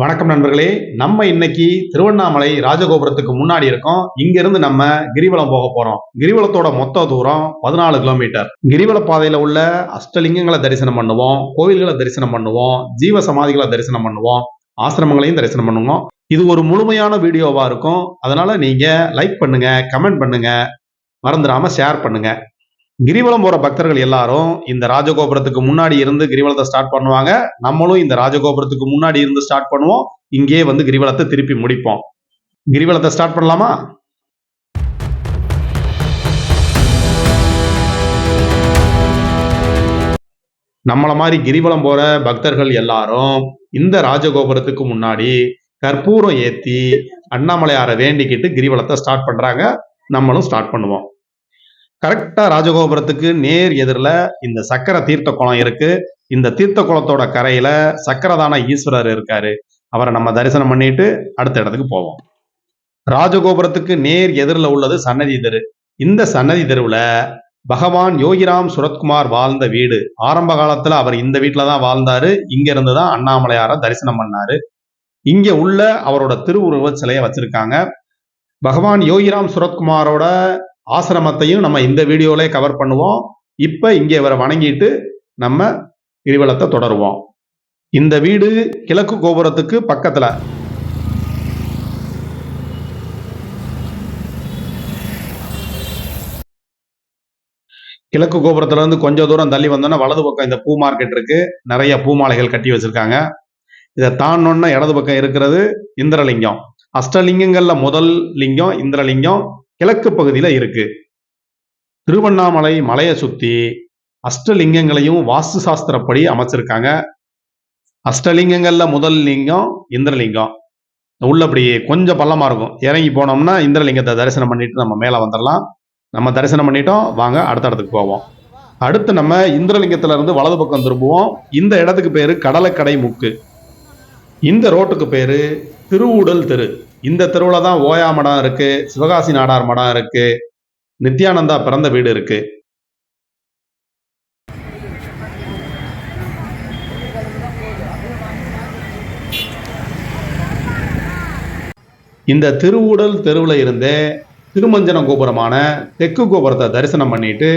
வணக்கம் நண்பர்களே நம்ம இன்னைக்கு திருவண்ணாமலை ராஜகோபுரத்துக்கு முன்னாடி இருக்கோம். இங்கிருந்து நம்ம கிரிவலம் போக போறோம். கிரிவலத்தோட மொத்த தூரம் பதினாலு கிலோமீட்டர். கிரிவல பாதையில உள்ள அஷ்டலிங்கங்களை தரிசனம் பண்ணுவோம் கோவில்களை தரிசனம் பண்ணுவோம் ஜீவ சமாதிகளை தரிசனம் பண்ணுவோம் ஆசிரமங்களையும் தரிசனம் பண்ணுவோம். இது ஒரு முழுமையான வீடியோவா இருக்கும். அதனால நீங்க லைக் பண்ணுங்க கமெண்ட் பண்ணுங்க. மறந்துடாம ஷேர் பண்ணுங்க. கிரிவலம் போற பக்தர்கள் எல்லாரும் இந்த ராஜகோபுரத்துக்கு முன்னாடி இருந்து கிரிவலத்தை ஸ்டார்ட் பண்ணுவாங்க. நம்மளும் இந்த ராஜகோபுரத்துக்கு முன்னாடி இருந்து ஸ்டார்ட் பண்ணுவோம். இங்கேயே வந்து கிரிவலத்தை திருப்பி முடிப்போம். கிரிவலத்தை ஸ்டார்ட் பண்ணலாமா? நம்மள மாதிரி கிரிவலம் போற பக்தர்கள் எல்லாரும் இந்த ராஜகோபுரத்துக்கு முன்னாடி கற்பூரம் ஏத்தி அண்ணாமலையாரை வேண்டிக்கிட்டு கிரிவலத்தை ஸ்டார்ட் பண்றாங்க. நம்மளும் ஸ்டார்ட் பண்ணுவோம். கரெக்டா ராஜகோபுரத்துக்கு நேர் எதிரில் இந்த சக்கர தீர்த்த குளம் இருக்கு. இந்த தீர்த்த குளத்தோட கரையில சக்கரதான ஈஸ்வரர் இருக்காரு. அவரை நம்ம தரிசனம் பண்ணிட்டு அடுத்த இடத்துக்கு போவோம். ராஜகோபுரத்துக்கு நேர் எதிரில் உள்ளது சன்னதி தெரு. இந்த சன்னதி தெருவுல பகவான் யோகிராம் சுரத்குமார் வாழ்ந்த வீடு. ஆரம்ப காலத்துல அவர் இந்த வீட்டில தான் வாழ்ந்தாரு. இங்க இருந்து தான் அண்ணாமலையார தரிசனம் பண்ணாரு. இங்க உள்ள அவரோட திருவுருவ சிலையை வச்சிருக்காங்க. பகவான் யோகிராம் சுரத்குமாரோட ஆசிரமத்தையும் நம்ம இந்த வீடியோவிலே கவர் பண்ணுவோம். இப்போ இங்கே இவரை வணங்கிட்டு நம்ம கிரிவலத்தை தொடருவோம். இந்த வீடு கிழக்கு கோபுரத்துக்கு பக்கத்தில். கிழக்கு கோபுரத்துலேருந்து கொஞ்சம் தூரம் தள்ளி வந்தோன்னா வலது பக்கம் இந்த பூ மார்க்கெட் இருக்கு. நிறைய பூ மாலைகள் கட்டி வச்சிருக்காங்க. இதை தாண்டோன்னா இடது பக்கம் இருக்கிறது இந்திரலிங்கம். அஷ்டலிங்கங்களில் முதல் லிங்கம் இந்திரலிங்கம். கிழக்கு பகுதியில் இருக்கு. திருவண்ணாமலை மலையை சுற்றி அஷ்டலிங்கங்களையும் வாஸ்து சாஸ்திரப்படி அமைச்சிருக்காங்க. அஷ்டலிங்கங்கள்ல முதல் லிங்கம் இந்திரலிங்கம். உள்ள அப்படி கொஞ்சம் பள்ளமா இருக்கும். இறங்கி போனோம்னா இந்திரலிங்கத்தை தரிசனம் பண்ணிட்டு நம்ம மேலே வந்துடலாம் நம்ம தரிசனம் பண்ணிட்டோம். வாங்க அடுத்த இடத்துக்கு போவோம். அடுத்து நம்ம இந்திரலிங்கத்துல இருந்து வலது பக்கம் திரும்புவோம். இந்த இடத்துக்கு பேரு கடலைக்கடை முக்கு இந்த ரோட்டுக்கு பேரு திருவுடல் தெரு. இந்த தெருவில் தான் ஓயா மடம் இருக்கு சிவகாசி நாடார் மடம் இருக்கு நித்யானந்தா பிறந்த வீடு இருக்கு. இந்த திருவுடல் தெருவில் இருந்தே திருமஞ்சன கோபுரமான தெற்கு கோபுரத்தை தரிசனம் பண்ணிட்டு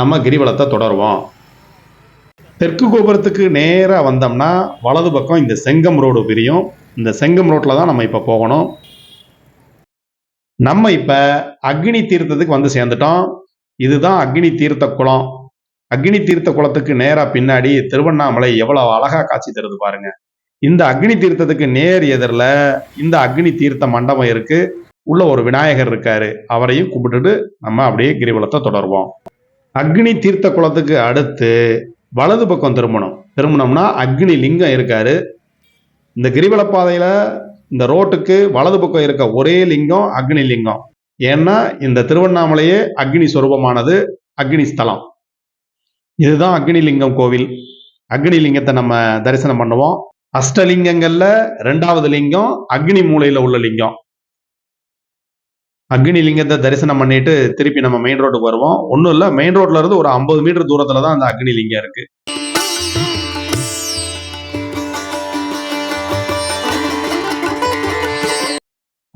நம்ம கிரிவலத்தை தொடருவோம். தெற்கு கோபுரத்துக்கு நேராக வந்தோம்னா வலது பக்கம் இந்த செங்கம் ரோடு பிரியும் இந்த செங்கம் ரோட்டில் தான் நம்ம இப்போ போகணும். நம்ம இப்போ அக்னி தீர்த்தத்துக்கு வந்து சேர்ந்துட்டோம். இதுதான் அக்னி தீர்த்த குளம். அக்னி தீர்த்த குளத்துக்கு நேராக பின்னாடி திருவண்ணாமலை எவ்வளவு அழகா காட்சி தருது பாருங்க. இந்த அக்னி தீர்த்தத்துக்கு நேர் எதிரில் இந்த அக்னி தீர்த்த மண்டபம் இருக்கு. உள்ள ஒரு விநாயகர் இருக்காரு. அவரையும் கும்பிட்டுட்டு நம்ம அப்படியே கிரிவலத்தை தொடருவோம். அக்னி தீர்த்த குளத்துக்கு அடுத்து வலது பக்கம் திரும்பணும். திரும்பினோம்னா அக்னி லிங்கம் இருக்காரு. இந்த கிரிவல பாதையில இந்த ரோட்டுக்கு வலது பக்கம் இருக்க ஒரே லிங்கம் அக்னி லிங்கம். ஏன்னா இந்த திருவண்ணாமலையே அக்னி சுரூபமானது அக்னி ஸ்தலம். இதுதான் அக்னி லிங்கம் கோவில். அக்னி லிங்கத்தை நம்ம தரிசனம் பண்ணுவோம். அஷ்டலிங்கங்கள்ல ரெண்டாவது லிங்கம் அக்னி மூலையில உள்ள லிங்கம். அக்னி லிங்கத்தை தரிசனம் பண்ணிட்டு திருப்பி நம்ம மெயின் ரோட்டுக்கு வருவோம். ஒன்றும் இல்லை மெயின் ரோட்ல இருந்து ஒரு ஐம்பது மீட்டர் தூரத்துல தான் அந்த அக்னி லிங்கம் இருக்கு.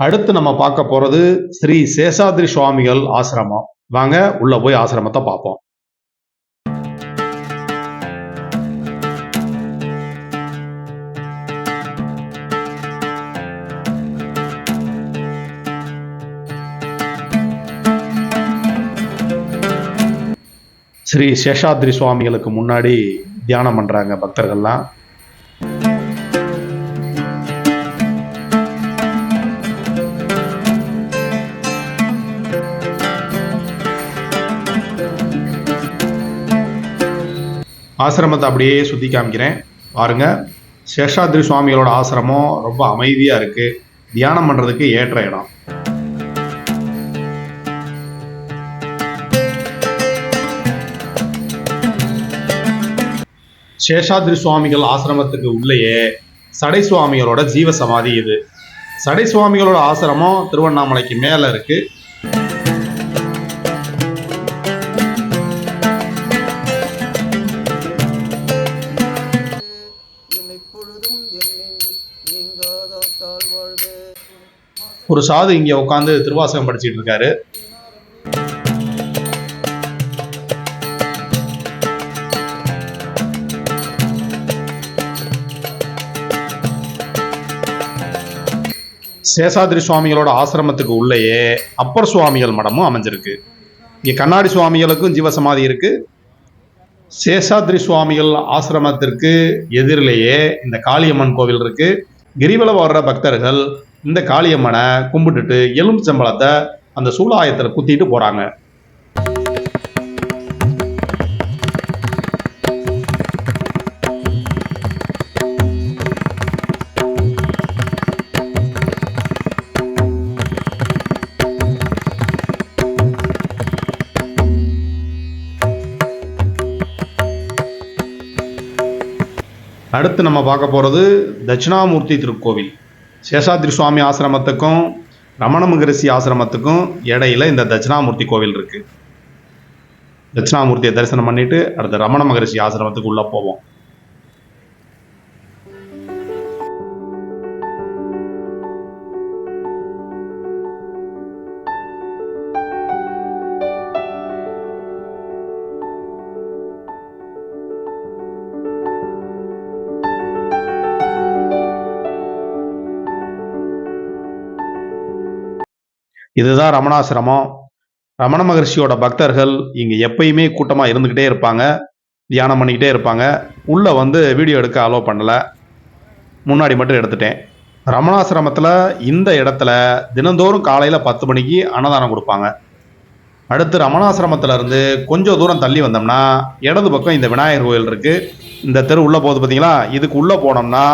அடுத்து நம்ம பார்க்க போறது ஸ்ரீ சேஷாத்ரி சுவாமிகள் ஆசிரமம். வாங்க உள்ள போய் ஆசிரமத்தை பார்ப்போம். ஸ்ரீ சேஷாத்ரி சுவாமிகளுக்கு முன்னாடி தியானம் பண்றாங்க பக்தர்கள்லாம். ஆசிரமத்தை அப்படியே சுற்றி காமிக்கிறேன். பாருங்க. சேஷாத்ரி சுவாமிகளோட ஆசிரமம் ரொம்ப அமைதியாக இருக்கு. தியானம் பண்ணுறதுக்கு ஏற்ற இடம். சேஷாத்ரி சுவாமிகள் ஆசிரமத்துக்கு உள்ளேயே சடை சுவாமிகளோட ஜீவ சமாதி இது. சடை சுவாமிகளோட ஆசிரமம் திருவண்ணாமலைக்கு மேலே இருக்குது ஒரு சாது இங்க உட்காந்து திருவாசகம் படிச்சுட்டு இருக்காரு. சேஷாதிரி சுவாமிகளோட ஆசிரமத்துக்கு உள்ளேயே அப்பர் சுவாமிகள் மடமும் அமைஞ்சிருக்கு. இங்க கண்ணாடி சுவாமிகளுக்கும் ஜீவசமாதி இருக்கு. சேஷாத்ரி சுவாமிகள் ஆசிரமத்திற்கு எதிரிலேயே இந்த காளியம்மன் கோவில் இருக்கு. கிரிவலம் வர்ற பக்தர்கள் இந்த காளியம்மனை கும்பிட்டுட்டு எலும்புச்சம்பளத்தை அந்த சூலாயத்தில் குத்திட்டு போகிறாங்க அடுத்து நம்ம பார்க்க போகிறது தட்சிணாமூர்த்தி திருக்கோவில். சேஷாத்ரி சுவாமி ஆசிரமத்துக்கும் ரமண மகரிஷி ஆசிரமத்துக்கும் இடையில இந்த தட்சிணாமூர்த்தி கோவில் இருக்கு. தட்சிணாமூர்த்தியை தரிசனம் பண்ணிட்டு அடுத்த ரமண மகரிஷி ஆசிரமத்துக்கு உள்ள போவோம். இதுதான் ரமணாசிரமம். ரமண மகர்ஷியோட பக்தர்கள் இங்கே எப்பயுமே கூட்டமாக இருந்துக்கிட்டே இருப்பாங்க. தியானம் பண்ணிக்கிட்டே இருப்பாங்க. உள்ளே வந்து வீடியோ எடுக்க அலோவ் பண்ணல. முன்னாடி மட்டும் எடுத்துட்டேன். ரமணாசிரமத்தில் இந்த இடத்துல தினந்தோறும் காலையில் பத்து மணிக்கு அன்னதானம் கொடுப்பாங்க. அடுத்து ரமணாசிரமத்திலேருந்து கொஞ்சம் தூரம் தள்ளி வந்தோம்னா இடது பக்கம் இந்த விநாயகர் கோயில் இருக்குது இந்த தெரு உள்ளே போகுது பார்த்தீங்களா இதுக்கு உள்ளே போனோம்னா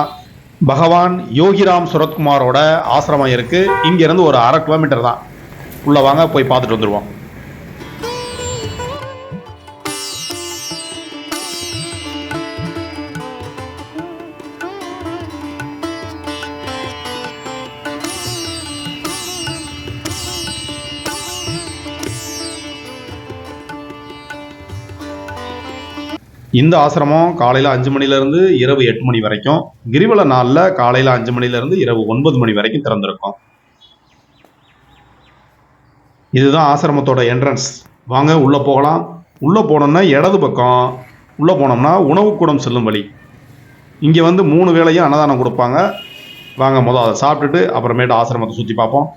பகவான் யோகிராம் சுரத்குமாரோட ஆசிரமம் இருக்குது இங்கேருந்து ஒரு அரை கிலோமீட்டர் தான். உள்ள வாங்க போய் பார்த்துட்டு வந்துருவோம். இந்த ஆசிரமம் காலையில் அஞ்சு மணிலேருந்து இரவு எட்டு மணி வரைக்கும் கிரிவல நாளில் காலையில் அஞ்சு மணிலேருந்து இரவு ஒன்பது மணி வரைக்கும் திறந்திருக்கும். இதுதான் ஆசிரமத்தோட என்ட்ரன்ஸ் வாங்க உள்ளே போகலாம். உள்ளே போனோம்னா இடது பக்கம். உள்ளே போனோம்னா உணவுக்கூடம் செல்லும் வழி. இங்கே வந்து மூணு வேளையும் அன்னதானம் கொடுப்பாங்க. வாங்க முதல் அதை சாப்பிட்டுட்டு அப்புறமேட்டு ஆசிரமத்தை சுற்றி பார்ப்போம்.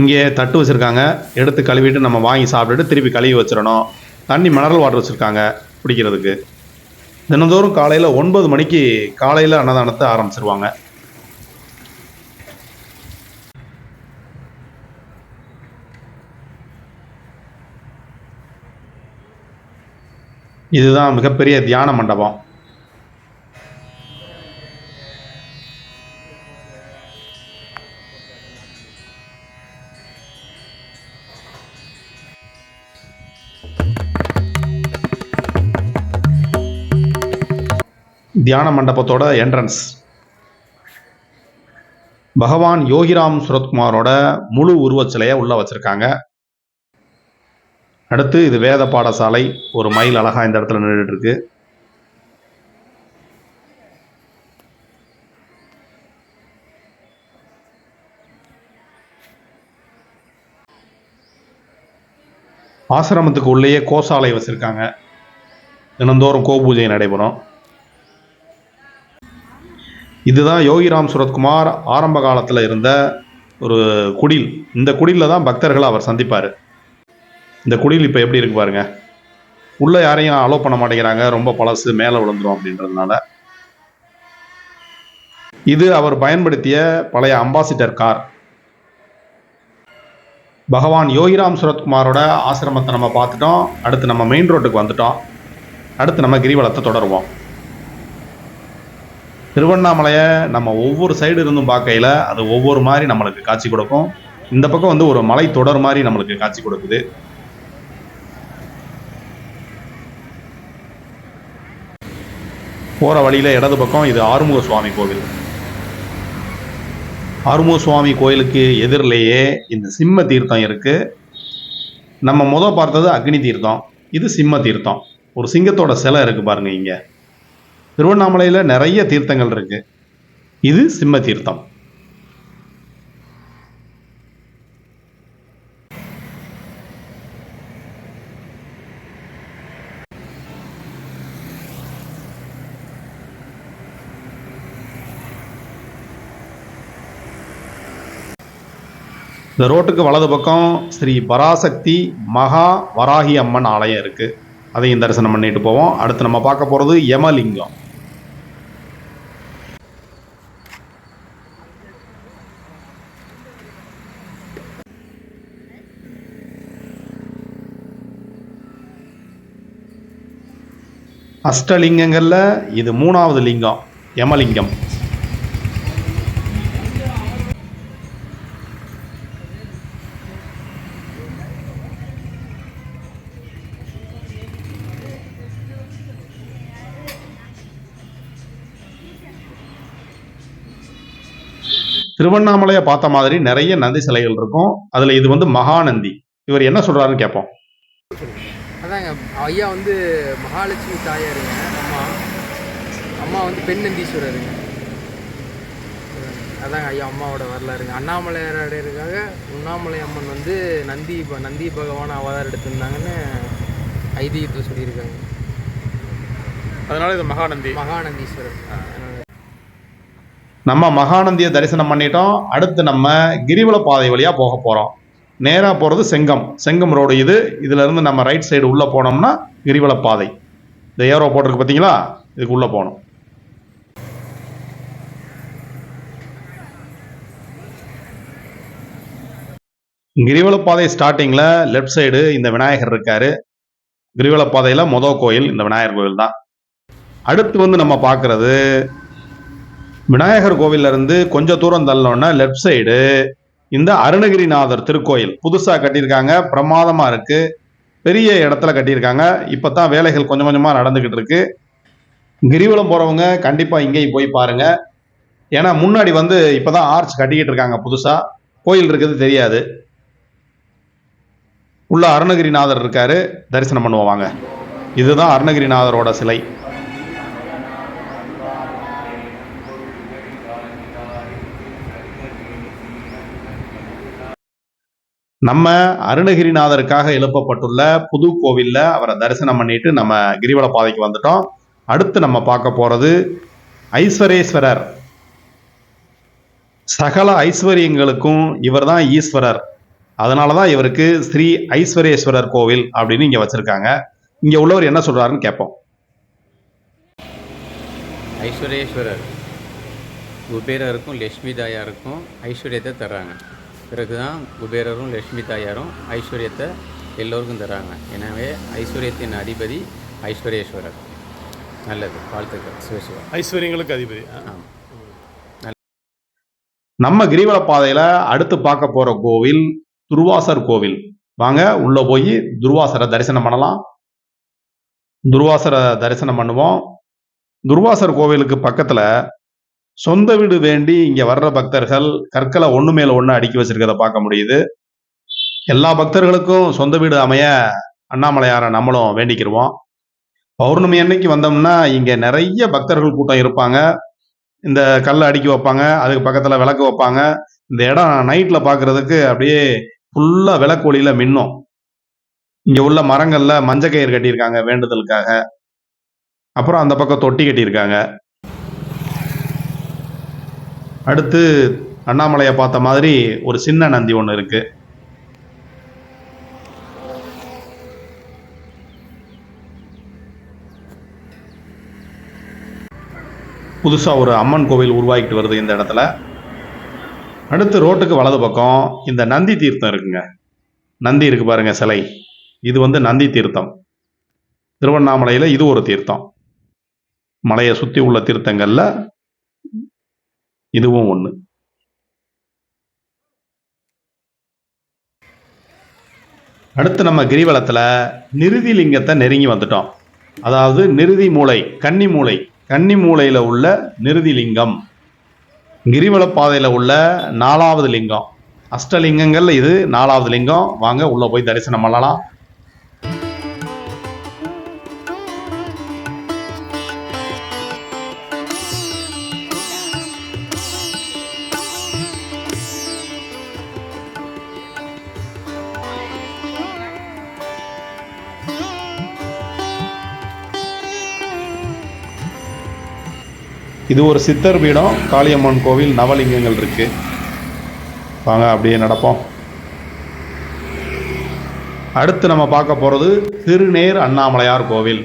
இங்கே தட்டு வச்சுருக்காங்க. எடுத்து கழுவிட்டு நம்ம வாங்கி சாப்பிட்டுட்டு திருப்பி கழுவி வச்சிடணும். தண்ணி மினரல் வாட்டர் வச்சுருக்காங்க. குடிக்கிறதுக்கு. தினந்தோறும் காலையில் ஒன்பது மணிக்கு காலையில் அன்னதானத்தை ஆரம்பிச்சிருவாங்க. இதுதான் மிகப்பெரிய தியான மண்டபம். தியான மண்டபத்தோட என்ட்ரன்ஸ் பகவான் யோகிராம் சுரத்குமாரோட முழு உருவச் சிலையை உள்ள வச்சிருக்காங்க. அடுத்து இது வேத பாடசாலை ஒரு மைல் அழகா இந்த இடத்துல நின்றுட்டு இருக்கு ஆசிரமத்துக்கு உள்ளேயே கோசாலை வச்சிருக்காங்க. தினந்தோறும் கோபூஜை நடைபெறும். இதுதான் யோகிராம் சுரத்குமார் ஆரம்ப காலத்தில் இருந்த ஒரு குடில். இந்த குடிலில் தான் பக்தர்களை அவர் சந்திப்பார். இந்த குடில் இப்போ எப்படி இருக்கு பாருங்க. உள்ளே யாரையும் அலோவ் பண்ண மாட்டேங்கிறாங்க. ரொம்ப பழசு மேலே விழுந்துரும் அப்படின்றதுனால. இது அவர் பயன்படுத்திய பழைய அம்பாசிடர் கார் பகவான் யோகிராம் சுரத்குமாரோட ஆசிரமத்தை நம்ம பார்த்துட்டோம். அடுத்து நம்ம மெயின் ரோட்டுக்கு வந்துட்டோம். அடுத்து நம்ம கிரிவலத்தை தொடருவோம். திருவண்ணாமலையை நம்ம ஒவ்வொரு சைடு இருந்தும் பார்க்கையில் அது ஒவ்வொரு மாதிரி நம்மளுக்கு காட்சி கொடுக்கும். இந்த பக்கம் வந்து ஒரு மலை தொடர் மாதிரி நம்மளுக்கு காட்சி கொடுக்குது. போகிற வழியில் இடது பக்கம் இது ஆறுமுக சுவாமி கோவில். ஆறுமுக சுவாமி கோயிலுக்கு எதிரிலேயே இந்த சிம்ம தீர்த்தம் இருக்குது நம்ம முத பார்த்தது அக்னி தீர்த்தம். இது சிம்ம தீர்த்தம். ஒரு சிங்கத்தோட சிலை இருக்குது பாருங்க இங்கே. திருவண்ணாமலையில் நிறைய தீர்த்தங்கள் இருக்கு. இது சிம்ம தீர்த்தம். இந்த ரோட்டுக்கு வலது பக்கம் ஸ்ரீ பராசக்தி மகா வராகி அம்மன் ஆலயம் இருக்குது அதையும் தரிசனம் பண்ணிட்டு போவோம். அடுத்து நம்ம பார்க்க போகிறது யமலிங்கம். அஷ்டலிங்கங்கள்ல இது மூணாவது லிங்கம் யமலிங்கம். திருவண்ணாமலையை பார்த்த மாதிரி நிறைய நந்தி சிலைகள் இருக்கும். அதுல இது வந்து மகாநந்தி. இவர் என்ன சொல்றாருன்னு கேட்போம். அதாங்க ஐயா வந்து மகாலட்சுமி தாயாருங்க. அம்மா. அம்மா வந்து பெண் நந்தீஸ்வரருங்க அதாங்க ஐயா அம்மாவோட வரலாறுங்க. அண்ணாமலையாருக்காக உண்ணாமலை அம்மன் வந்து நந்தி ப- நந்தி பகவான் அவதாரம் எடுத்திருந்தாங்கன்னு ஐதீகத்தில் சொல்லியிருக்காங்க. அதனால இது மகாநந்தி. மகாநந்தீஸ்வரர். நம்ம மகாநந்தியை தரிசனம் பண்ணிட்டோம். அடுத்து நம்ம கிரிவல பாதை வழியா போக போறோம். நேராக போகிறது செங்கம். செங்கம் ரோடு இது. இதிலேருந்து நம்ம ரைட் சைடு உள்ளே போனோம்னா கிரிவல பாதை. இந்த ஏரோ போட்டிருக்கு பார்த்தீங்களா இதுக்கு உள்ளே போகணும். கிரிவலப்பாதை ஸ்டார்டிங்கில் லெஃப்ட் சைடு இந்த விநாயகர் இருக்கார். கிரிவலப்பாதையில் மொத மொதல் கோயில் இந்த விநாயகர் கோயில் தான். அடுத்து வந்து நம்ம பார்க்குறது விநாயகர் கோவிலேருந்து கொஞ்சம் தூரம் தள்ளோன்னா லெஃப்ட் சைடு இந்த அருணகிரிநாதர் திருக்கோயில் புதுசாக கட்டியிருக்காங்க பிரமாதமாக இருக்கு. பெரிய இடத்துல கட்டியிருக்காங்க. இப்போ தான் வேலைகள் கொஞ்சம் கொஞ்சமாக நடந்துக்கிட்டு இருக்கு. கிரிவலம் போகிறவங்க கண்டிப்பாக இங்கேயும் போய் பாருங்கள் ஏன்னா முன்னாடி வந்து இப்போ தான் ஆர்ச் கட்டிக்கிட்டு இருக்காங்க புதுசாக கோயில் இருக்குது தெரியாது. உள்ள அருணகிரிநாதர் இருக்காரு. தரிசனம் பண்ணுவோம் வாங்க. இதுதான் அருணகிரிநாதரோட சிலை. நம்ம அருணகிரிநாதருக்காக எழுப்பப்பட்டுள்ள புது கோவிலில் அவரை தரிசனம் பண்ணிட்டு நம்ம கிரிவல பாதைக்கு வந்துட்டோம். அடுத்து நம்ம பார்க்க போகிறது ஐஸ்வரேஸ்வரர். சகல ஐஸ்வர்யங்களுக்கும் இவர்தான் ஈஸ்வரர். அதனால தான் இவருக்கு ஸ்ரீ ஐஸ்வரேஸ்வரர் கோவில் அப்படின்னு இங்கே வச்சுருக்காங்க. இங்கே உள்ளவர் என்ன சொல்கிறாருன்னு கேட்போம். ஐஸ்வரேஸ்வரர். குபேரருக்கும் லட்சுமி தாயாருக்கும் ஐஸ்வர்யத்தை தர்றாங்க. பிறகு தான் குபேரரும் லட்சுமி தாயாரும் ஐஸ்வர்யத்தை எல்லோருக்கும் தர்றாங்க எனவே ஐஸ்வர்யத்தின் அதிபதி ஐஸ்வர்யேஸ்வரர் நல்லது வாழ்த்துக்கள். சிவசிவா ஐஸ்வர்யங்களுக்கு அதிபதி. ஆமாம் நம்ம கிரிவல பாதையில அடுத்து பார்க்க போற கோவில் துர்வாசர் கோவில். வாங்க உள்ள போய் துர்வாசரை தரிசனம் பண்ணலாம். துர்வாசரை தரிசனம் பண்ணுவோம். துர்வாசர் கோவிலுக்கு பக்கத்துல சொந்த வீடு வேண்டி இங்க வர்ற பக்தர்கள் கற்களை ஒண்ணு மேல ஒண்ணு அடுக்கி வச்சிருக்கிறத பார்க்க முடியுது. எல்லா பக்தர்களுக்கும் சொந்த வீடு அமைய அண்ணாமலையாரை நம்மளும் வேண்டிக்கிருவோம். பௌர்ணமி அன்னைக்கு வந்தோம்னா இங்க நிறைய பக்தர்கள் கூட்டம் இருப்பாங்க. இந்த கல்லை அடுக்கி வைப்பாங்க அதுக்கு பக்கத்துல விளக்கு வைப்பாங்க. இந்த இடம் நைட்ல பாக்குறதுக்கு அப்படியே ஃபுல்லா விளக்கு மின்னும். இங்க உள்ள மரங்கள்ல மஞ்சள் கயிறு கட்டியிருக்காங்க வேண்டுதலுக்காக. அப்புறம் அந்த பக்கம் தொட்டி கட்டியிருக்காங்க. அடுத்து அண்ணாமலையை பார்த்த மாதிரி ஒரு சின்ன நந்தி ஒன்று இருக்கு. புதுசாக ஒரு அம்மன் கோவில் உருவாக்கிட்டு வருது இந்த இடத்துல. அடுத்து ரோட்டுக்கு வலது பக்கம் இந்த நந்தி தீர்த்தம் இருக்குங்க. நந்தி இருக்கு பாருங்க சிலை. இது வந்து நந்தி தீர்த்தம். திருவண்ணாமலையில் இது ஒரு தீர்த்தம். மலையை சுற்றி உள்ள தீர்த்தங்களில் இதுவும் ஒண்ணு. அடுத்து நம்ம கிரிவலத்துல நிருதி லிங்கத்தை நெருங்கி வந்துட்டோம். அதாவது நிருதி மூளை கன்னி மூளை. கன்னி மூலையில உள்ள நிருதி லிங்கம். கிரிவல பாதையில உள்ள நாலாவது லிங்கம். அஷ்டலிங்கங்கள்ல இது நாலாவது லிங்கம். வாங்க உள்ள போய் தரிசனம் பண்ணலாம். இது ஒரு சித்தர் பீடம் காளியம்மன் கோவில் நவலிங்கங்கள் இருக்கு. வாங்க அப்படியே நடப்போம். அடுத்து நம்ம பார்க்க போகிறது திருநேர் அண்ணாமலையார் கோவில்.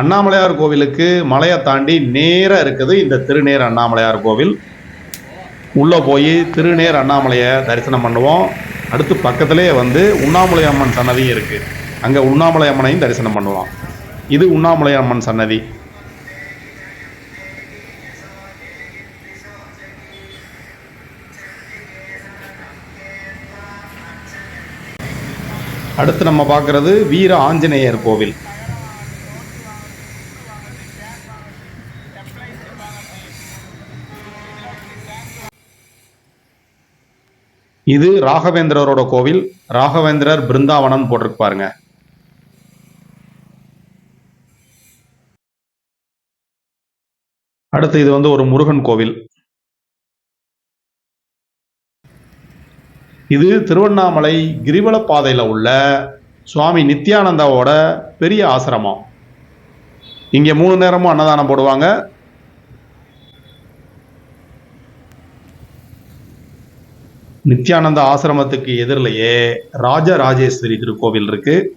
அண்ணாமலையார் கோவிலுக்கு மலையை தாண்டி நேராக இருக்குது இந்த திருநேர் அண்ணாமலையார் கோவில். உள்ளே போய் திருநேர் அண்ணாமலையை தரிசனம் பண்ணுவோம். அடுத்து பக்கத்திலே வந்து உண்ணாமலை அம்மன் சன்னதியும் இருக்குது அங்கே உண்ணாமலை அம்மனையும் தரிசனம் பண்ணுவோம் இது உண்ணாமலை அம்மன் சன்னதி. அடுத்து நம்ம பார்க்குறது வீர ஆஞ்சநேயர் கோவில். இது ராகவேந்திரரோட கோவில். ராகவேந்திரர் பிருந்தாவனம் போட்டிருக்கு பாருங்க. அடுத்து இது வந்து ஒரு முருகன் கோவில். இது திருவண்ணாமலை கிரிவல பாதையில் உள்ள சுவாமி நித்யானந்தாவோட பெரிய ஆசிரமம். இங்கே மூணு நேரமும் அன்னதானம் போடுவாங்க. நித்யானந்த ஆசிரமத்துக்கு எதிரிலேயே ராஜராஜேஸ்வரி திருக்கோவில் இருக்குது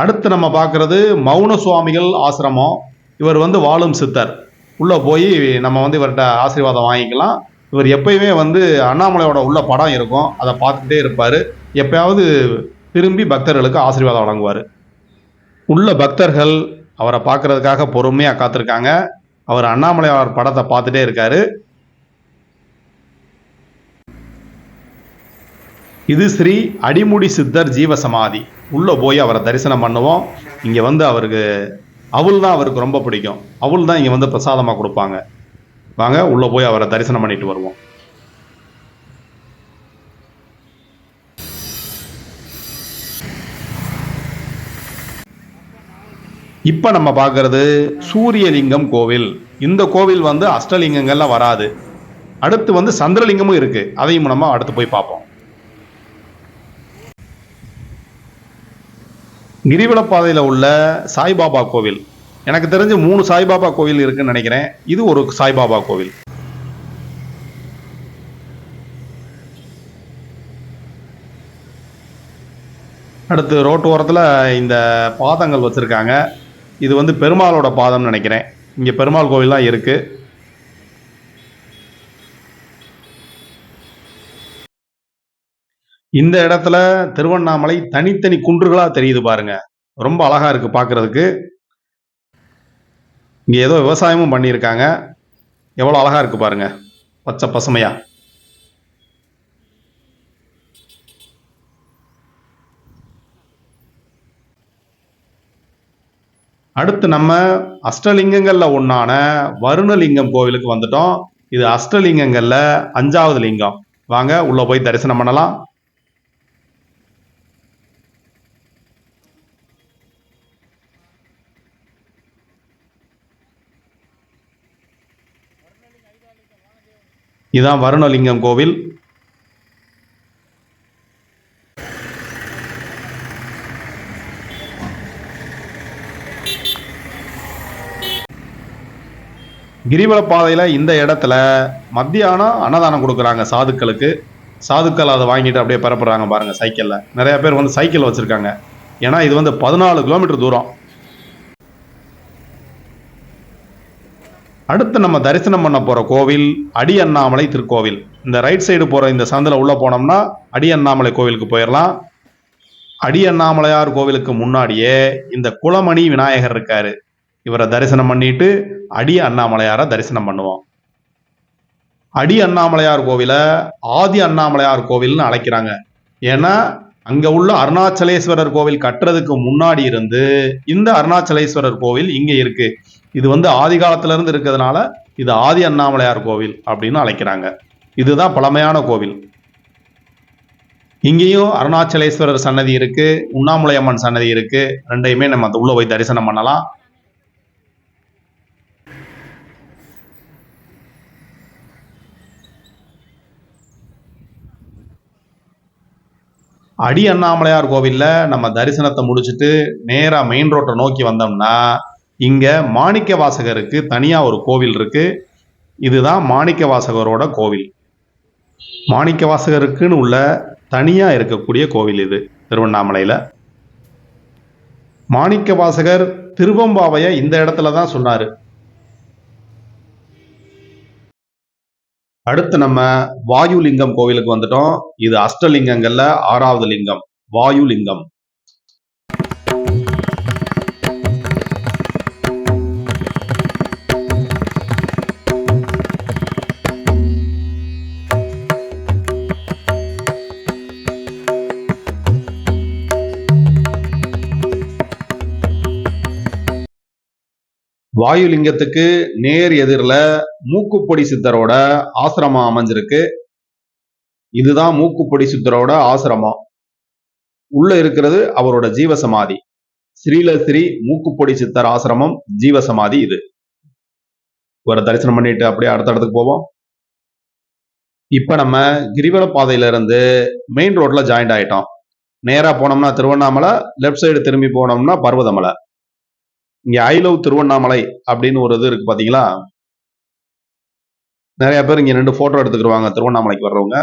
அடுத்து நம்ம பார்க்குறது மௌன சுவாமிகள் ஆசிரமம். இவர் வந்து வாழும் சித்தர். உள்ளே போய் நம்ம வந்து இவர்கிட்ட ஆசீர்வாதம் வாங்கிக்கலாம். இவர் எப்பயுமே வந்து அண்ணாமலையோட உள்ள படம் இருக்கும். அதை பார்த்துக்கிட்டே இருப்பார். எப்பயாவது திரும்பி பக்தர்களுக்கு ஆசீர்வாதம் வழங்குவார். உள்ள பக்தர்கள் அவரை பார்க்கறதுக்காக பொறுமையாக காத்திருக்காங்க. அவர் அண்ணாமலையார் படத்தை பார்த்துட்டே இருக்கார். இது ஸ்ரீ அடிமுடி சித்தர் ஜீவசமாதி. உள்ளே போய் அவரை தரிசனம் பண்ணுவோம். இங்கே வந்து அவருக்கு அவள் தான் அவருக்கு ரொம்ப பிடிக்கும். அவுள் தான் இங்கே வந்து பிரசாதமாக கொடுப்பாங்க. வாங்க உள்ளே போய் அவரை தரிசனம் பண்ணிட்டு வருவோம். இப்போ நம்ம பார்க்கறது சூரியலிங்கம் கோவில். இந்த கோவில் வந்து அஷ்டலிங்கங்கள்லாம் வராது. அடுத்து வந்து சந்திரலிங்கமும் இருக்குது அதையும் நம்ம அடுத்து போய் பார்ப்போம். கிரிவலப்பாதையில் உள்ள சாய்பாபா கோவில். எனக்கு தெரிஞ்சு மூணு சாய்பாபா கோவில் இருக்குன்னு நினைக்கிறேன். இது ஒரு சாய்பாபா கோவில். அடுத்து ரோட்டு ஓரத்தில் இந்த பாதங்கள் வச்சுருக்காங்க. இது வந்து பெருமாளோட பாதம்னு நினைக்கிறேன். இங்கே பெருமாள் கோவில்லாம் இருக்குது இந்த இடத்துல திருவண்ணாமலை தனித்தனி குன்றுகளாக தெரியுது பாருங்க. ரொம்ப அழகாக இருக்குது பார்க்குறதுக்கு இங்கே ஏதோ விவசாயமும் பண்ணியிருக்காங்க. எவ்வளோ அழகாக இருக்குது பாருங்க. பச்சை பசுமையா. அடுத்து நம்ம அஷ்டலிங்கங்களில் ஒன்றான வருணலிங்கம் கோவிலுக்கு வந்துட்டோம். இது அஷ்டலிங்கங்களில் அஞ்சாவது லிங்கம். வாங்க உள்ளே போய் தரிசனம் பண்ணலாம். இதான் வருணலிங்கம் கோவில். கிரிவல பாதையில் இந்த இடத்துல மத்தியானம் அன்னதானம் கொடுக்குறாங்க சாதுக்களுக்கு. சாதுக்கள் அதை வாங்கிட்டு அப்படியே பரப்புறாங்க பாருங்கள் சைக்கிளில். நிறையா பேர் வந்து சைக்கிள் வச்சுருக்காங்க. ஏன்னா இது வந்து பதினாலு கிலோமீட்டர் தூரம். அடுத்து நம்ம தரிசனம் பண்ண போகிற கோவில் அடி அண்ணாமலை திருக்கோவில். இந்த ரைட் சைடு போகிற இந்த சந்தில் உள்ளே போனோம்னா அடி அண்ணாமலை கோவிலுக்கு போயிடலாம் அடி அண்ணாமலையார் கோவிலுக்கு முன்னாடியே இந்த குளமணி விநாயகர் இருக்காரு. இவரை தரிசனம் பண்ணிட்டு அடி அண்ணாமலையாரை தரிசனம் பண்ணுவோம். அடி அண்ணாமலையார் கோவிலை ஆதி அண்ணாமலையார் கோவில்னு அழைக்கிறாங்க. ஏன்னா அங்க உள்ள அருணாச்சலேஸ்வரர் கோவில் கட்டுறதுக்கு முன்னாடி இருந்து இந்த அருணாச்சலேஸ்வரர் கோவில் இங்க இருக்கு. இது வந்து ஆதி காலத்துல இருந்து இருக்கிறதுனால இது ஆதி அண்ணாமலையார் கோவில் அப்படின்னு அழைக்கிறாங்க. இதுதான் பழமையான கோவில். இங்கேயும் அருணாச்சலேஸ்வரர் சன்னதி இருக்கு உண்ணாமுலையம்மன் சன்னதி இருக்கு. ரெண்டையுமே நம்ம உள்ள போய் தரிசனம் பண்ணலாம். அடி அண்ணாமலையார் கோவில்ல நம்ம தரிசனத்தை முடிச்சுட்டு நேராக மெயின் ரோட்டை நோக்கி வந்தோம்னா இங்கே மாணிக்க வாசகருக்கு தனியாக ஒரு கோவில் இருக்குது இதுதான் மாணிக்க வாசகரோட கோவில். மாணிக்க வாசகருக்குன்னு உள்ள தனியாக இருக்கக்கூடிய கோவில் இது திருவண்ணாமலையில். மாணிக்க வாசகர் திருவம்பாவையை இந்த இடத்துல தான் சொன்னார். அடுத்து நம்ம வாயுலிங்கம் கோவிலுக்கு வந்துட்டோம். இது அஷ்டலிங்கங்கள்ல ஆறாவது லிங்கம் வாயுலிங்கம். வாயுலிங்கத்துக்கு நேர் எதிரில் மூக்குப்பொடி சித்தரோட ஆசிரமம் அமைஞ்சிருக்கு. இதுதான் மூக்குப்பொடி சித்தரோட ஆசிரமம். உள்ள இருக்கிறது அவரோட ஜீவசமாதி. ஸ்ரீலஸ்ரீ மூக்குப்பொடி சித்தர் ஆசிரமம் ஜீவசமாதி இது. ஒரு தரிசனம் பண்ணிட்டு அப்படியே அடுத்த இடத்துக்கு போவோம். இப்ப நம்ம கிரிவல பாதையில இருந்து மெயின் ரோட்ல ஜாயிண்ட் ஆயிட்டோம். நேரா போனோம்னா திருவண்ணாமலை லெஃப்ட் சைடு திரும்பி போனோம்னா பர்வதமலை. இங்க ஐ லவ் திருவண்ணாமலை அப்படின்னு ஒரு இது இருக்கு பாத்தீங்களா? நிறைய பேர் இங்க ரெண்டு போட்டோ எடுத்துக்கிடுவாங்க திருவண்ணாமலைக்கு வர்றவங்க.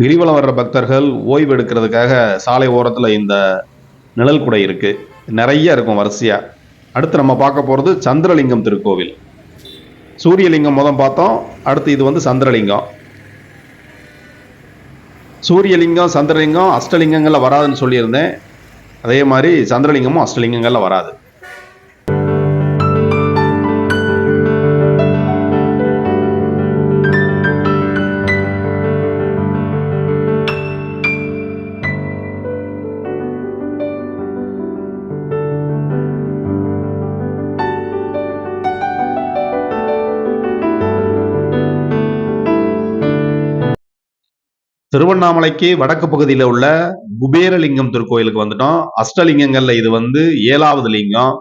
கிரிவலம் வர்ற பக்தர்கள் ஓய்வு எடுக்கிறதுக்காக சாலை ஓரத்துல இந்த நிழல் குடை இருக்கு. நிறைய இருக்கும் வரிசையா. அடுத்து நம்ம பார்க்க போறது சந்திரலிங்கம் திருக்கோவில். சூரியலிங்கம் முதல் பார்த்தோம் அடுத்து இது வந்து சந்திரலிங்கம். சூரியலிங்கம் சந்திரலிங்கம் அஷ்டலிங்கங்களில் வராதுன்னு சொல்லியிருந்தேன். அதே மாதிரி சந்திரலிங்கமும் அஷ்டலிங்கங்கள்ல வராது. திருவண்ணாமலைக்கு வடக்கு பகுதியில் உள்ள குபேரலிங்கம் திருக்கோயிலுக்கு வந்துட்டோம். அஷ்டலிங்கங்கள்ல இது வந்து ஏழாவது லிங்கம்.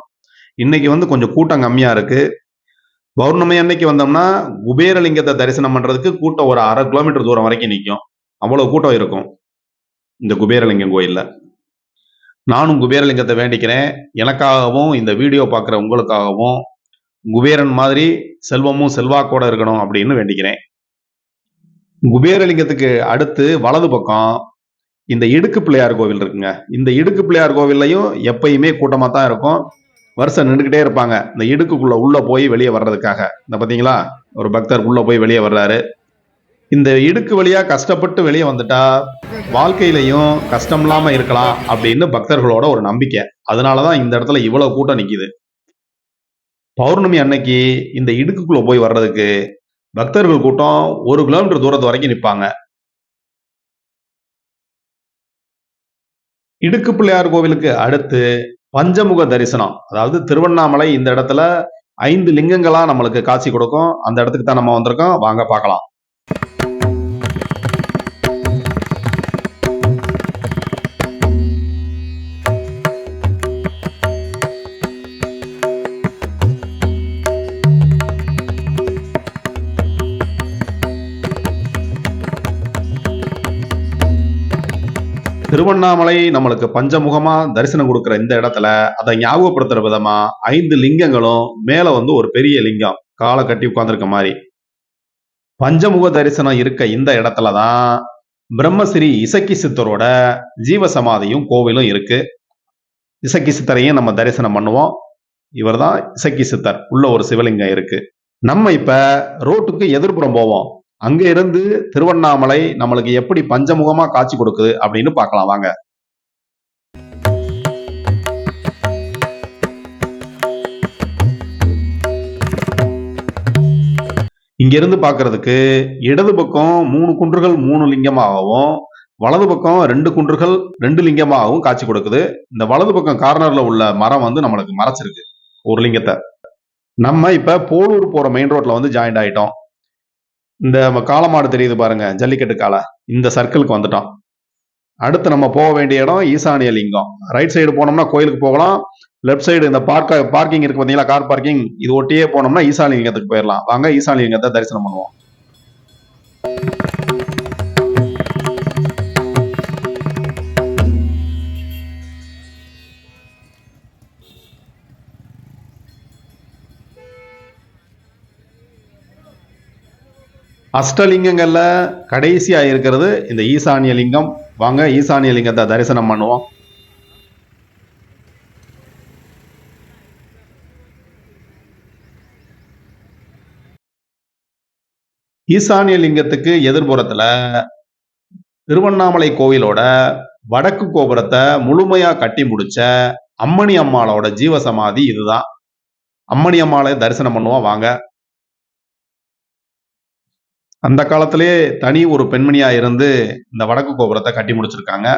இன்னைக்கு வந்து கொஞ்சம் கூட்டம் கம்மியா இருக்கு. பௌர்ணமி அன்னைக்கு வந்தோம்னா குபேரலிங்கத்தை தரிசனம் பண்றதுக்கு கூட்டம் ஒரு அரை கிலோமீட்டர் தூரம் வரைக்கும் நிற்கும் அவ்வளவு கூட்டம் இருக்கும் இந்த குபேரலிங்கம் கோயில்ல. நானும் குபேரலிங்கத்தை வேண்டிக்கிறேன். எனக்காகவும் இந்த வீடியோ பார்க்குற உங்களுக்காகவும் குபேரன் மாதிரி செல்வமும் செல்வாக்கோட இருக்கணும் அப்படின்னு வேண்டிக்கிறேன். குபேரலிங்கத்துக்கு அடுத்து வலது பக்கம் இந்த இடுக்கு பிள்ளையார் கோவில் இருக்குங்க. இந்த இடுக்கு பிள்ளையார் கோவில்லையும் எப்பயுமே கூட்டமாக தான் இருக்கும். வருஷம் நின்றுக்கிட்டே இருப்பாங்க. இந்த இடுக்குக்குள்ள உள்ள போய் வெளியே வர்றதுக்காக. இந்த பார்த்தீங்களா ஒரு பக்தர் உள்ள போய் வெளியே வர்றாரு. இந்த இடுக்கு வழியா கஷ்டப்பட்டு வெளியே வந்துட்டா வாழ்க்கையிலையும் கஷ்டம் இல்லாம இருக்கலாம் அப்படின்னு பக்தர்களோட ஒரு நம்பிக்கை. அதனாலதான் இந்த இடத்துல இவ்வளவு கூட்டம் நிக்குது. பௌர்ணமி அன்னைக்கு இந்த இடுக்குக்குள்ள போய் வர்றதுக்கு பக்தர்கள் கூட்டம் ஒரு கிலோமீட்டர் தூரத்து வரைக்கும் நிற்பாங்க இடுக்கு பிள்ளையார் கோவிலுக்கு அடுத்து பஞ்சமுக தரிசனம். அதாவது திருவண்ணாமலை இந்த இடத்துல ஐந்து லிங்கங்களா நம்மளுக்கு காட்சி கொடுக்கும். அந்த இடத்துக்கு தான் நம்ம வந்திருக்கோம். வாங்க பார்க்கலாம். திருவண்ணாமலை நம்மளுக்கு பஞ்சமுகமா தரிசனம் கொடுக்கிற இந்த இடத்துல அதை ஞாபகப்படுத்துற விதமா ஐந்து லிங்கங்களும் மேல வந்து ஒரு பெரிய லிங்கம் காலை கட்டி உட்கார்ந்துருக்க மாதிரி. பஞ்சமுக தரிசனம் இருக்க இந்த இடத்துல தான் பிரம்மஸ்ரீ இசக்கி சித்தரோட ஜீவசமாதியும் கோவிலும் இருக்கு. இசக்கி சித்தரையும் நம்ம தரிசனம் பண்ணுவோம். இவர்தான் இசக்கி சித்தர். உள்ள ஒரு சிவலிங்கம் இருக்கு. நம்ம இப்ப ரோட்டுக்கு எதிர்ப்புறம் போவோம். அங்க இருந்து திருவண்ணாமலை நம்மளுக்கு எப்படி பஞ்சமுகமா காட்சி கொடுக்குது அப்படின்னு பார்க்கலாம் வாங்க. இங்கிருந்து பார்க்கறதுக்கு இடது பக்கம் மூணு குன்றுகள் மூணு லிங்கமாகவும் வலது பக்கம் ரெண்டு குன்றுகள் ரெண்டு லிங்கமாகவும் காட்சி கொடுக்குது. இந்த வலது பக்கம் கார்னர்ல உள்ள மரம் வந்து நம்மளுக்கு மறைச்சிருக்கு ஒரு லிங்கத்தை. நம்ம இப்ப போலூர் போற மெயின் ரோட்ல வந்து ஜாயிண்ட் ஆயிட்டோம். இந்த காலமாடு தெரியுது பாருங்க ஜல்லிக்கட்டு காலை இந்த சர்க்கிளுக்கு வந்துட்டோம் அடுத்து நம்ம போக வேண்டிய இடம் ஈசானிய லிங்கம். ரைட் சைடு போனோம்னா கோயிலுக்கு போகலாம். லெஃப்ட் சைடு இந்த பார்க்க பார்க்கிங் இருக்கு பார்த்தீங்களா கார் பார்க்கிங் இது ஒட்டியே போனோம்னா ஈசானி லிங்கத்துக்கு போயிடலாம். வாங்க ஈசானி லிங்கத்தை தரிசனம் பண்ணுவோம். அஷ்டலிங்கங்களில் கடைசியாக இருக்கிறது இந்த ஈசானிய லிங்கம் வாங்க ஈசானிய லிங்கத்தை தரிசனம் பண்ணுவோம். ஈசானிய லிங்கத்துக்கு எதிர்புறத்தில் திருவண்ணாமலை கோவிலோட வடக்கு கோபுரத்தை முழுமையாக கட்டி முடிச்ச அம்மணி அம்மாளோட ஜீவசமாதி இதுதான். அம்மணி அம்மாளை தரிசனம் பண்ணுவோம் வாங்க. அந்த காலத்திலே தனி ஒரு பெண்மணியாக இருந்து இந்த வடக்கு கோபுரத்தை கட்டி முடிச்சிருக்காங்க.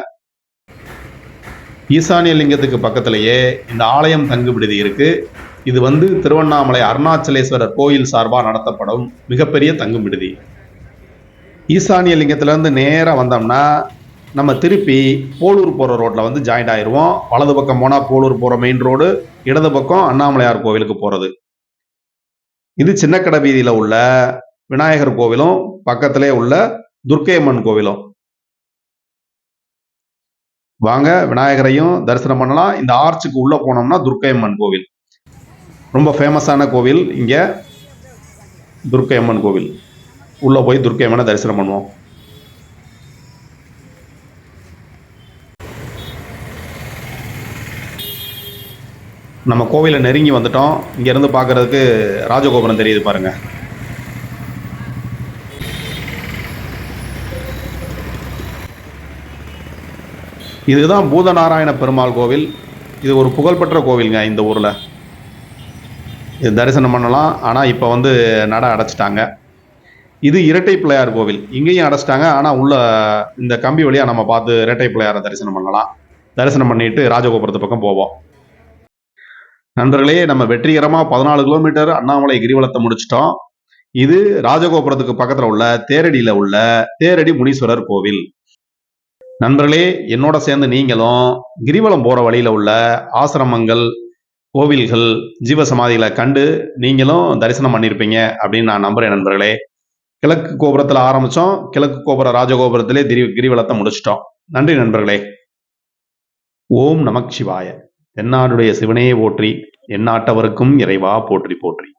ஈசானிய லிங்கத்துக்கு பக்கத்திலேயே இந்த ஆலயம் தங்கு விடுதி இருக்கு. இது வந்து திருவண்ணாமலை அருணாச்சலேஸ்வரர் கோயில் சார்பாக நடத்தப்படும் மிகப்பெரிய தங்கும் விடுதி. ஈசானிய லிங்கத்திலேருந்து நேராக வந்தோம்னா நம்ம திருப்பி போலூர் போகிற ரோட்டில் வந்து ஜாயிண்ட் ஆயிடுவோம் வலது பக்கம் போனால் போலூர் போகிற மெயின் ரோடு இடது பக்கம் அண்ணாமலையார் கோவிலுக்கு போகிறது இது சின்னக்கடை வீதியில் உள்ள விநாயகர் கோவிலும் பக்கத்திலே உள்ள துர்க்கையம்மன் கோவிலும். வாங்க விநாயகரையும் தரிசனம் பண்ணலாம். இந்த ஆர்ச்சுக்கு உள்ள போனோம்னா துர்க்கையம்மன் கோவில். ரொம்ப ஃபேமஸான கோவில் இங்க துர்க்கையம்மன் கோவில். உள்ள போய் துர்க்கையம்மனை தரிசனம் பண்ணுவோம். நம்ம கோவிலை நெருங்கி வந்துட்டோம். இங்கேருந்து பார்க்குறதுக்கு ராஜகோபுரம் தெரியுது பாருங்கள் இதுதான் பூதநாராயண பெருமாள் கோவில். இது ஒரு புகழ்பெற்ற கோவிலுங்க இந்த ஊரில். இது தரிசனம் பண்ணலாம். ஆனால் இப்போ வந்து நட அடைச்சிட்டாங்க. இது இரட்டை பிள்ளையார் கோவில். இங்கேயும் அடைச்சிட்டாங்க. ஆனால் உள்ள இந்த கம்பி வழியாக நம்ம பார்த்து இரட்டை பிள்ளையாரை தரிசனம் பண்ணலாம். தரிசனம் பண்ணிட்டு ராஜகோபுரத்து பக்கம் போவோம். நண்பர்களே நம்ம வெற்றிகரமாக பதினாலு கிலோமீட்டர் அண்ணாமலை கிரிவலத்தை முடிச்சிட்டோம். இது ராஜகோபுரத்துக்கு பக்கத்தில் உள்ள தேரடியில் உள்ள தேரடி முனீஸ்வரர் கோவில். நண்பர்களே என்னோட சேர்ந்து நீங்களும் கிரிவலம் போற வழியில உள்ள ஆசிரமங்கள் கோவில்கள் ஜீவசமாதிகளை கண்டு நீங்களும் தரிசனம் பண்ணியிருப்பீங்க அப்படின்னு நான் நம்புறேன் நண்பர்களே. கிழக்கு கோபுரத்துல ஆரம்பிச்சோம். கிழக்கு கோபுர ராஜகோபுரத்திலே திரி கிரிவலத்தை முடிச்சிட்டோம். நன்றி நண்பர்களே. ஓம் நமக் சிவாய. தென்னாடுடைய சிவனையே போற்றி எந்நாட்டவருக்கும் இறைவா போற்றி போற்றி.